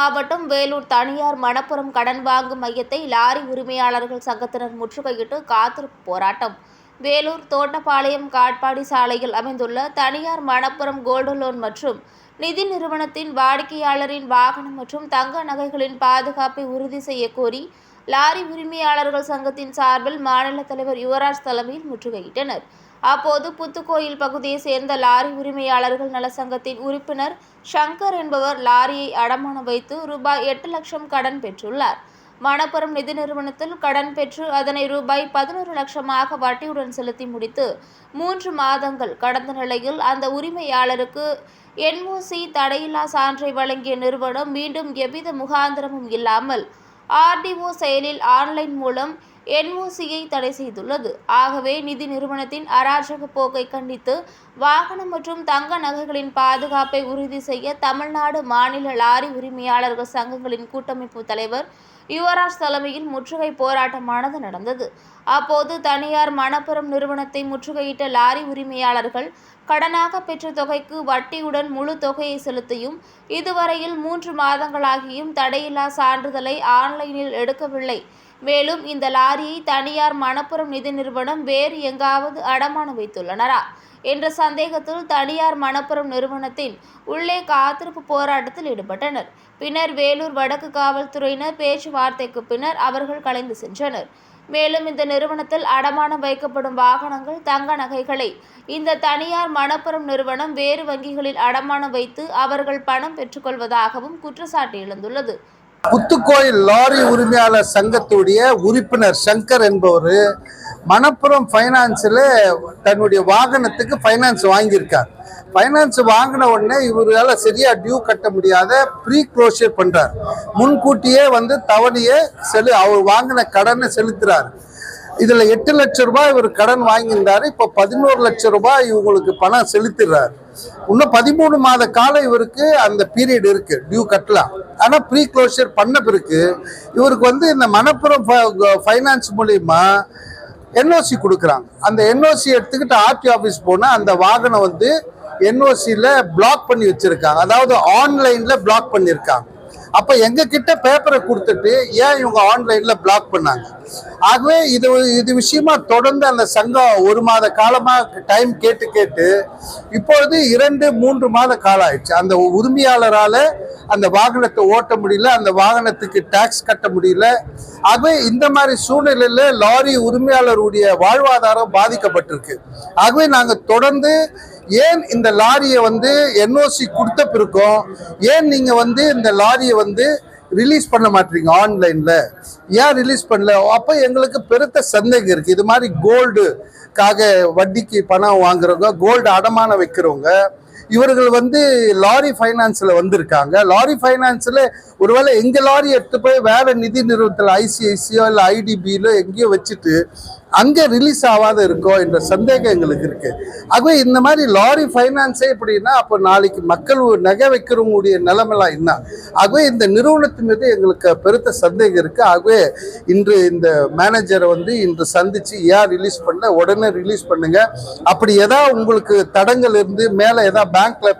மாவட்டம் வேலூர் தனியார் மணப்புறம் கடன் வாங்கும் மையத்தை லாரி உரிமையாளர்கள் சங்கத்தினர் முற்றுகையிட்டு காத்திருப்பு போராட்டம். வேலூர் தோட்டப்பாளையம் காட்பாடி சாலையில் அமைந்துள்ள தனியார் மணப்புறம் கோல்டு லோன் மற்றும் நிதி நிறுவனத்தின் வாடிக்கையாளரின் வாகனம் மற்றும் தங்க நகைகளின் பாதுகாப்பை உறுதி செய்ய கோரி லாரி உரிமையாளர்கள் சங்கத்தின் சார்பில் மாநில தலைவர் யுவராஜ் தலைமையில் முற்றுகையிட்டனர். அப்போது புத்துக்கோயில் பகுதியை சேர்ந்த லாரி உரிமையாளர்கள் நல சங்கத்தின் உறுப்பினர் ஷங்கர் என்பவர் லாரியை அடமானம் வைத்து ரூபாய் எட்டு லட்சம் கடன் பெற்றுள்ளார். மணப்புரம் நிதி நிறுவனத்தில் கடன் பெற்று அதனை ரூபாய் பதினோரு லட்சமாக வட்டியுடன் செலுத்தி முடித்து மூன்று மாதங்கள் கடந்த நிலையில் அந்த உரிமையாளருக்கு என்ஓசி தடையில்லா சான்றை வழங்கிய நிறுவனம் மீண்டும் எவ்வித முகாந்திரமும் இல்லாமல் ஆர்டிஓ செயலில் ஆன்லைன் மூலம் என்ஓசியை தடை செய்துள்ளது. ஆகவே நிதி நிறுவனத்தின் அராஜக போக்கை கண்டித்து வாகனம் மற்றும் தங்க நகைகளின் பாதுகாப்பை உறுதி செய்ய தமிழ்நாடு மாநில லாரி உரிமையாளர்கள் சங்கங்களின் கூட்டமைப்பு தலைவர் யுவராஜ் தலைமையில் முற்றுகை போராட்டமானது நடந்தது. அப்போது தனியார் மணப்புரம் நிறுவனத்தை முற்றுகையிட்ட லாரி உரிமையாளர்கள் கடனாக பெற்ற தொகைக்கு வட்டியுடன் முழு தொகையை செலுத்தியும் இதுவரையில் மூன்று மாதங்களாகியும் தடையில்லா சான்றிதழை ஆன்லைனில் எடுக்கவில்லை மேலும் இந்த லாரியை தனியார் மணப்புரம் நிதி நிறுவனம் வேறு எங்காவது அடமானம் வைத்துள்ளனரா என்ற சந்தேகத்தில் தனியார் மணப்புரம் நிறுவனத்தின் உள்ளே காத்திருப்பு போராட்டத்தில் ஈடுபட்டனர். பின்னர் வேலூர் வடக்கு காவல்துறையினர் பேச்சுவார்த்தைக்கு பின்னர் அவர்கள் கலைந்து சென்றனர். மேலும் இந்த நிறுவனத்தில் அடமானம் வைக்கப்படும் வாகனங்கள் தங்க நகைகளை இந்த தனியார் மணப்புரம் நிறுவனம் வேறு வங்கிகளில் அடமானம் வைத்து அவர்கள் பணம் பெற்றுக்கொள்வதாகவும் குற்றச்சாட்டு எழுந்துள்ளது. புத்துக்கோயில் லாரி உரிமையாளர் சங்கத்துடைய உறுப்பினர் சங்கர் என்பவர் மணப்புரம் ஃபைனான்ஸில் தன்னுடைய வாகனத்துக்கு ஃபைனான்ஸ் வாங்கியிருக்கார். ஃபைனான்ஸ் வாங்கின உடனே இவரால் சரியாக டியூ கட்ட முடியாத ப்ரீ க்ளோஷர் பண்ணுறார் முன்கூட்டியே வந்து தவணையை செலு அவர் வாங்கின கடனை செலுத்துகிறார் இதில் எட்டு லட்ச ரூபாய் இவர் கடன் வாங்கியிருந்தாரு. இப்போ பதினோரு லட்சம் ரூபாய் இவங்களுக்கு பணம் செலுத்துறாரு இன்னும் பதிமூணு மாத காலம் இவருக்கு அந்த பீரியட் இருக்கு டியூ கட்டலாம். ஆனால் ப்ரீ க்ளோஷர் பண்ண பிறகு இவருக்கு வந்து இந்த மணப்புறம் ஃபைனான்ஸ் மூலியமா என்ஓசி கொடுக்குறாங்க. அந்த என்ஓசி எடுத்துக்கிட்டு ஆர்டி ஆஃபீஸ் போனால் அந்த வாகனம் வந்து என்ஓசியில் பிளாக் பண்ணி வச்சிருக்காங்க. அதாவது ஆன்லைனில் பிளாக் பண்ணியிருக்காங்க. அப்போ எங்க கிட்ட பேப்பரை கொடுத்துட்டு ஏன் இவங்க ஆன்லைன்ல பிளாக் பண்ணாங்க? ஆகவே இது இது விஷயமா தொடர்ந்து அந்த சங்கம் ஒரு மாத காலமா டைம் கேட்டு கேட்டு இப்பொழுது இரண்டு மூன்று மாத காலம் ஆயிடுச்சு. அந்த உரிமையாளரால அந்த வாகனத்தை ஓட்ட முடியல அந்த வாகனத்துக்கு டாக்ஸ் கட்ட முடியல. ஆகவே இந்த மாதிரி சூழ்நிலையில லாரி உரிமையாளருடைய வாழ்வாதாரம் பாதிக்கப்பட்டிருக்கு. ஆகவே நாங்கள் தொடர்ந்து ஏன் இந்த லாரியை வந்து என்ஓசி கொடுத்த பிறக்கும் ஏன் நீங்கள் வந்து இந்த லாரியை வந்து ரிலீஸ் பண்ண மாட்டீங்க ஆன்லைனில் ஏன் ரிலீஸ் பண்ணல? அப்போ எங்களுக்கு பெருத்த சந்தேகம் இருக்குது இது மாதிரி கோல்டுக்காக வட்டிக்கு பணம் வாங்குறவங்க கோல்டு அடமானம் வைக்கிறவங்க இவர்கள் வந்து லாரி ஃபைனான்ஸில் வந்திருக்காங்க. லாரி ஃபைனான்ஸில் ஒருவேளை எங்கள் லாரி எடுத்து போய் வேறு நிதி நிறுவனத்தில் ஐசிஐசியோ இல்லை ஐடிபியிலோ எங்கேயோ வச்சுட்டு அங்கே ரிலீஸ் ஆகாத இருக்கோ என்ற சந்தேகம் எங்களுக்கு இருக்குது ஆகவே இந்த மாதிரி லாரி ஃபைனான்ஸே எப்படின்னா அப்போ நாளைக்கு மக்கள் நகை வைக்கிறவங்களுடைய நிலைமெல்லாம் என்ன? ஆகவே இந்த நிறுவனத்தின் மீது எங்களுக்கு பெருத்த சந்தேகம் இருக்குது ஆகவே இன்று இந்த மேனேஜரை வந்து இன்று சந்தித்து ஏன் ரிலீஸ் பண்ண உடனே ரிலீஸ் பண்ணுங்கள் அப்படி ஏதாவது உங்களுக்கு தடங்கள் இருந்து மேலே எதாவது பேங்க்ல